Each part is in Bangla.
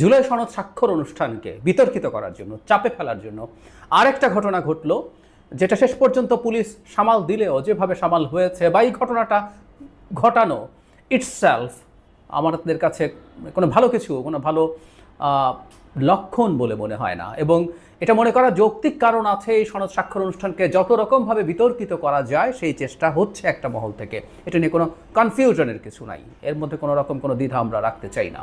জুলাই সনদ স্বাক্ষর অনুষ্ঠানকে বিতর্কিত করার জন্য, চাপে ফেলার জন্য আরেকটা ঘটনা ঘটলো, যেটা শেষ পর্যন্ত পুলিশ সামাল দিলেও যেভাবে সামাল হয়েছে বা এই ঘটনাটা ঘটানো ইটসেলফ আমাদের কাছে কোনো ভালো কিছু, কোনো ভালো লক্ষণ বলে মনে হয় না। এবং এটা মনে করা যৌক্তিক কারণ আছে, এই সনদ স্বাক্ষর অনুষ্ঠানকে যত রকমভাবে বিতর্কিত করা যায়, সেই চেষ্টা হচ্ছে একটা মহল থেকে। এটা নিয়ে কোনো কনফিউশনের কিছু নাই। এর মধ্যে কোনো রকম কোনো দ্বিধা আমরা রাখতে চাই না।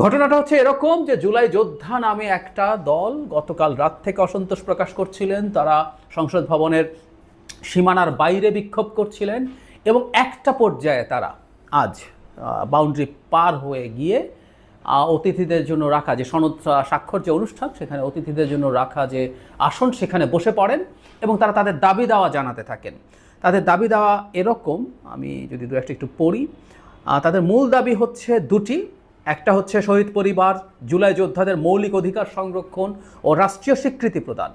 ঘটনাটা হচ্ছে এরকম যে জুলাই যোদ্ধা নামে একটা দল গতকাল রাত থেকে অসন্তোষ প্রকাশ করছিলেন। তারা সংসদ ভবনের সীমানার বাইরে বিক্ষোভ করছিলেন এবং একটা পর্যায়ে তারা আজ বাউন্ডারি পার হয়ে গিয়ে অতিথিদের জন্য রাখা যে সনদ স্বাক্ষর যে অনুষ্ঠান, সেখানে অতিথিদের জন্য রাখা যে আসন, সেখানে বসে পড়েন এবং তারা তাদের দাবি দাওয়া জানাতে থাকেন। তাদের দাবি দেওয়া এরকম, আমি যদি দু একটা একটু পড়ি তাদের মূল দাবি হচ্ছে দুটি একটা হচ্ছে শহীদ পরিবার, জুলাই যোদ্ধাদের মৌলিক অধিকার সংরক্ষণ ও রাষ্ট্রীয় স্বীকৃতি প্রদান।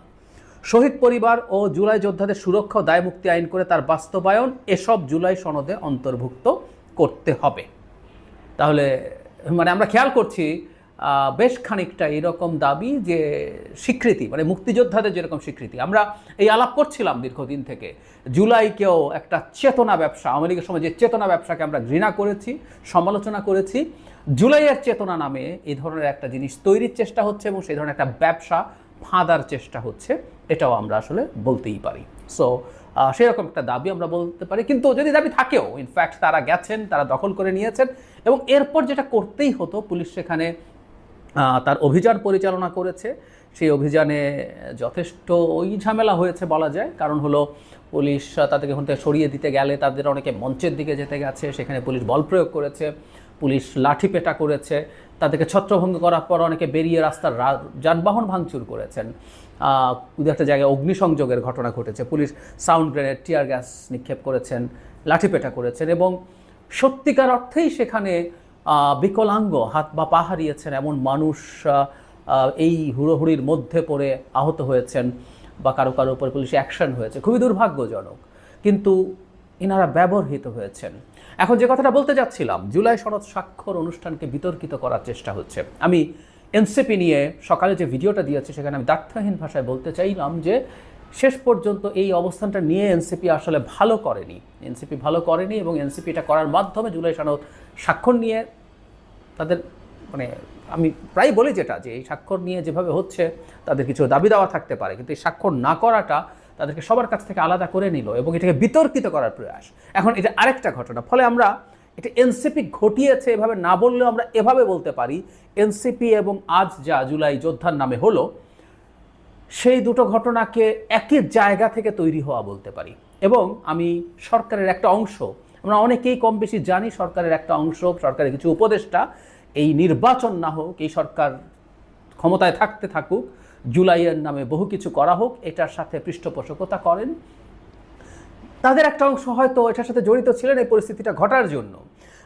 শহীদ পরিবার ও জুলাই যোদ্ধাদের সুরক্ষা দায়মুক্তি আইন করে তার বাস্তবায়ন এসব জুলাই সনদে অন্তর্ভুক্ত করতে হবে। তাহলে মানে আমরা খেয়াল করছি বেশ খানিকটা এরকম দাবি যে স্বীকৃতি মানে মুক্তিযোদ্ধাদের যেরকম স্বীকৃতি। আমরা এই আলাপ করছিলাম দীর্ঘদিন থেকে। জুলাইকেও একটা চেতনা ব্যবসা লীগের সময় যে চেতনা ব্যবসাকে আমরা ঘৃণা করেছি, সমালোচনা করেছি, জুলাইয়ের চেতনা নামে এই ধরনের একটা জিনিস তৈরির চেষ্টা হচ্ছে এবং সেই ধরনের একটা ব্যবসা ফাঁদার চেষ্টা হচ্ছে, এটাও আমরা আসলে বলতেই পারি। সো সেরকম একটা দাবি আমরা বলতে পারি। কিন্তু যদি দাবি থাকেও ইনফ্যাক্ট তারা গেছেন, তারা দখল করে নিয়েছেন এবং এরপর যেটা করতেই হতো, পুলিশ সেখানে তার অভিযান পরিচালনা করেছে। সেই অভিযানে যথেষ্ট ওই ঝামেলা হয়েছে বলা যায়। কারণ হলো পুলিশ তাদেরকে ওখান থেকে সরিয়ে দিতে গেলে তাদের অনেকে মঞ্চের দিকে যেতে গেছে, সেখানে পুলিশ বল প্রয়োগ করেছে, পুলিশ লাঠি পেটা করেছে, তাদেরকে ছত্রভঙ্গ করার পর অনেকে বেরিয়ে রাস্তার যানবাহন ভাঙচুর করেছেন। দু একটা জায়গায় অগ্নিসংযোগের ঘটনা ঘটেছে। Police sound grenade, tear gas নিক্ষেপ করেছেন, লাঠিপেটা করেছেন এবং সত্যিকার অর্থেই সেখানে বিকলাঙ্গ হাত বা পা হারিয়েছেন এমন মানুষ এই হুড়োহুড়ির মধ্যে পড়ে আহত হয়েছেন বা কারও কারও উপর পুলিশ অ্যাকশন হয়েছে। খুবই দুর্ভাগ্যজনক। কিন্তু এনারা ব্যবহৃত হয়েছেন। এখন যে কথাটা বলতে যাচ্ছিলাম, জুলাই সনদ স্বাক্ষর অনুষ্ঠানকে বিতর্কিত করার চেষ্টা হচ্ছে। আমি এনসিপি নিয়ে সকালে যে ভিডিওটা দিয়েছি, সেখানে আমি দার্থহীন ভাষায় বলতে চাইলাম যে, শেষ পর্যন্ত এই অবস্থানটা নিয়ে এনসিপি আসলে ভালো করেনি। এনসিপি ভালো করেনি এবং এনসিপি এটা করার মাধ্যমে জুলাই সনদ স্বাক্ষর নিয়ে তাদের মানে আমি প্রায় বলি যেটা, যে এই স্বাক্ষর নিয়ে যেভাবে হচ্ছে তাদের কিছু দাবি দেওয়া থাকতে পারে, কিন্তু এই স্বাক্ষর না করাটা তাদেরকে সবার কাছ থেকে আলাদা করে নিল এবং এটাকে বিতর্কিত করার প্রয়াস। এখন এটা আরেকটা ঘটনা, ফলে আমরা এটা এনসিপি ঘটিয়েছে এভাবে না বললেও আমরা এভাবে বলতে পারি, এনসিপি এবং আজ যা জুলাই যোদ্ধার নামে হলো, সেই দুটো ঘটনাকে একই জায়গা থেকে তৈরি হওয়া বলতে পারি। এবং আমি সরকারের একটা অংশ আমরা অনেকেই কম বেশি জানি সরকারের একটা অংশ, সরকারের কিছু উপদেষ্টা। এই নির্বাচন না হোক, এই সরকার ক্ষমতায় থাকতে থাকুক, জুলাইয়ের নামে বহু কিছু করা হোক, এটার সাথে পৃষ্ঠপোষকতা করেন। তাদের একটা অংশ হয়তো এটার সাথে জড়িত ছিলেন এই পরিস্থিতিটা ঘটার জন্য।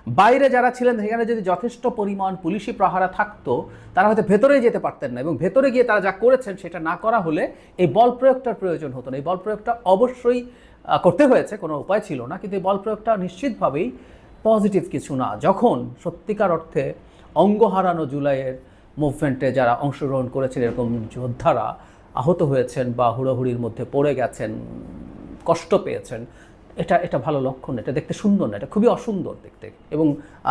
বাইরে যারা ছিলেন, সেখানে যদি যথেষ্ট পরিমাণ পুলিশি প্রহারা থাকতো, তারা হয়তো ভেতরে যেতে পারতেন না এবং ভেতরে গিয়ে তারা যা করেছেন সেটা না করা হলে এই বল প্রয়োগটার প্রয়োজন হতো না। এই বল প্রয়োগটা অবশ্যই করতে হয়েছে, কোনো উপায় ছিল না, কিন্তু এই বল প্রয়োগটা নিশ্চিতভাবেই পজিটিভ কিছু না। যখন সত্যিকার অর্থে অঙ্গ হারানো জুলাইয়ের মুভমেন্টে যারা অংশগ্রহণ করেছেন, এরকম যোদ্ধারা আহত হয়েছেন বা হুড়োহুড়ির মধ্যে পড়ে গেছেন, কষ্ট পেয়েছেন, এটা এটা ভালো লক্ষণ, এটা দেখতে সুন্দর না, এটা খুবই অসুন্দর দেখতে। এবং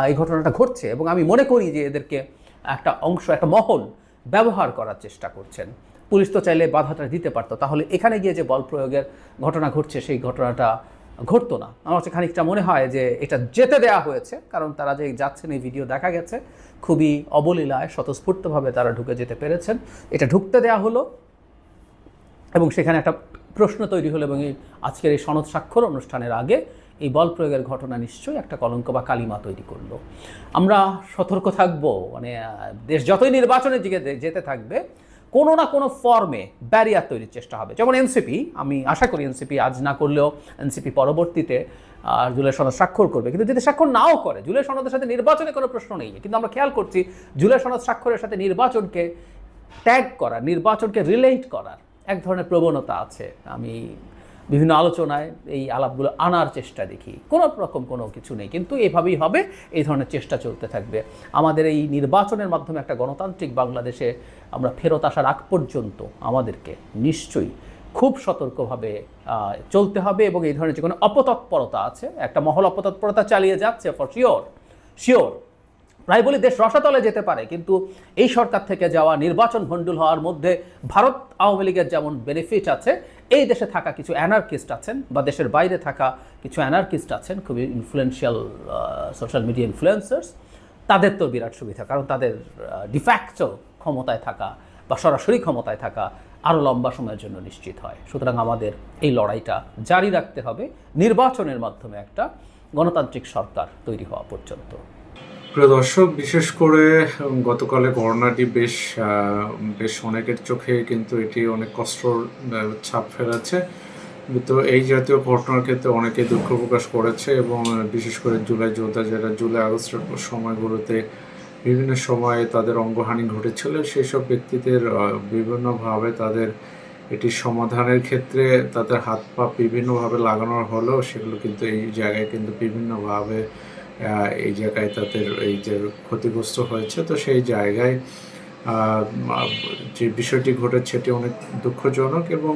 এই ঘটনাটা ঘটছে এবং আমি মনে করি যে এদেরকে একটা অংশ, একটা মহল ব্যবহার করার চেষ্টা করছেন। পুলিশ তো চাইলে বাধাটা দিতে পারতো। তাহলে এখানে গিয়ে যে বল প্রয়োগের ঘটনা ঘটছে, সেই ঘটনাটা ঘটতো না। আমার কাছে খানিকটা মনে হয় যে এটা যেতে দেয়া হয়েছে, কারণ তারা যে যাচ্ছেন, এই ভিডিও দেখা গেছে, খুবই অবলীলায়, স্বতঃস্ফূর্তভাবে তারা ঢুকে যেতে পেরেছেন। এটা ঢুকতে দেয়া হলো এবং সেখানে একটা প্রশ্ন তৈরি হলো এবং এই আজকের এই সনদ স্বাক্ষর অনুষ্ঠানের আগে এই বল প্রয়োগের ঘটনা নিশ্চয়ই একটা কলঙ্ক বা কালিমা তৈরি করল। আমরা সতর্ক থাকব মানে দেশ যতই নির্বাচনের দিকে যেতে থাকবে কোনো না কোনো ফর্মে ব্যারিয়ার তৈরির চেষ্টা হবে। যেমন এনসিপি আমি আশা করি এনসিপি আজ না করলেও এনসিপি পরবর্তীতে আর জুলাই সনদ স্বাক্ষর করবে। কিন্তু যদি স্বাক্ষর নাও করে, জুলাই সনদের সাথে নির্বাচনে কোনো প্রশ্ন নেই। কিন্তু আমরা খেয়াল করছি, জুলাই সনদ স্বাক্ষরের সাথে নির্বাচনকে ট্যাগ করা নির্বাচনকে রিলেট করার এক ধরনের প্রবণতা আছে। আমি বিভিন্ন আলোচনায় এই আলাপগুলো আনার চেষ্টা দেখি। কোনো রকম কোনো কিছু নেই, কিন্তু এভাবেই হবে, এই ধরনের চেষ্টা চলতে থাকবে। আমাদের এই নির্বাচনের মাধ্যমে একটা গণতান্ত্রিক বাংলাদেশে আমরা ফেরত আসার আগ পর্যন্ত আমাদেরকে নিশ্চয়ই খুব সতর্কভাবে চলতে হবে এবং এই ধরনের যে কোনো অপতৎপরতা আছে, একটা মহল অপতৎপরতা চালিয়ে যাচ্ছে ফর শিওর শিওর প্রায় বলি দেশ রসাতলে যেতে পারে, কিন্তু এই সরকার থেকে যাওয়া নির্বাচন ভণ্ডুল হওয়ার মধ্যে ভারত আওয়ামী লীগের যেমন বেনিফিট আছে এই দেশে থাকা কিছু অ্যানার্কিস্ট আছেন বা দেশের বাইরে থাকা কিছু অ্যানার্কিস্ট আছেন, খুবই ইনফ্লুয়েন্সিয়াল সোশ্যাল মিডিয়া ইনফ্লুয়েন্সার্স তাদের তো বিরাট সুবিধা। কারণ তাদের ডিফ্যাক্টো ক্ষমতায় থাকা বা সরাসরি ক্ষমতায় থাকা আরও লম্বা সময়ের জন্য নিশ্চিত হয়। সুতরাং আমাদের এই লড়াইটা জারি রাখতে হবে। নির্বাচনের মাধ্যমে একটা গণতান্ত্রিক সরকার তৈরি হওয়া পর্যন্ত। প্রিয় দর্শক, বিশেষ করে গতকালে ঘটনাটি বেশ বেশ অনেকের চোখে কিন্তু এটি অনেক কষ্টর ছাপ ফেলেছে। তো এই জাতীয় ঘটনার ক্ষেত্রে অনেকে দুঃখ প্রকাশ করেছে এবং বিশেষ করে জুলাই যোদ্ধা যারা জুলাই, আগস্টের সময়গুলোতে বিভিন্ন সময়ে তাদের অঙ্গহানি ঘটেছিল সেই সব ব্যক্তিদের বিভিন্নভাবে তাদের এটি সমাধানের ক্ষেত্রে তাদের হাত পা বিভিন্নভাবে লাগানো হলেও সেগুলো কিন্তু এই জায়গায় কিন্তু বিভিন্নভাবে এই জায়গায় তাদের এই যে ক্ষতিগ্রস্ত হয়েছে, তো সেই জায়গায় যে বিষয়টি ঘটেছে সেটি অনেক দুঃখজনক এবং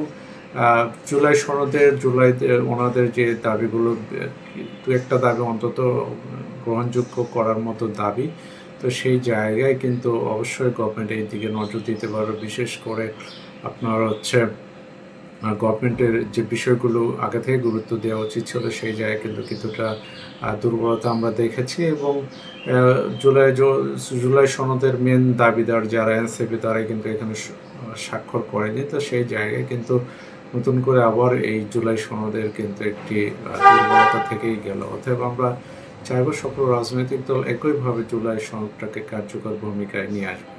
জুলাই সনদের জুলাই ওনাদের যে দাবিগুলো, দু একটা দাবি অন্তত গ্রহণযোগ্য করার মতো দাবি, তো সেই জায়গায় কিন্তু অবশ্যই গভর্নমেন্ট এই দিকে নজর দিতে পারবে। বিশেষ করে আপনার হচ্ছে গভর্নমেন্টের যে বিষয়গুলো আগে থেকে গুরুত্ব দেওয়া উচিত ছিল সেই জায়গায় কিন্তু কিছুটা দুর্বলতা আমরা দেখেছি এবং জুলাই জুলাই সনদের মেন দাবিদার যারা এনসিপি তারাই কিন্তু এখানে স্বাক্ষর করেনি। তো সেই জায়গায় কিন্তু নতুন করে আবার এই জুলাই সনদের কিন্তু একটি দুর্বলতা থেকেই গেল। অতএব আমরা চাইব সকল রাজনৈতিক দল একইভাবে জুলাই সনদটাকে কার্যকর ভূমিকায় নিয়ে আসবে।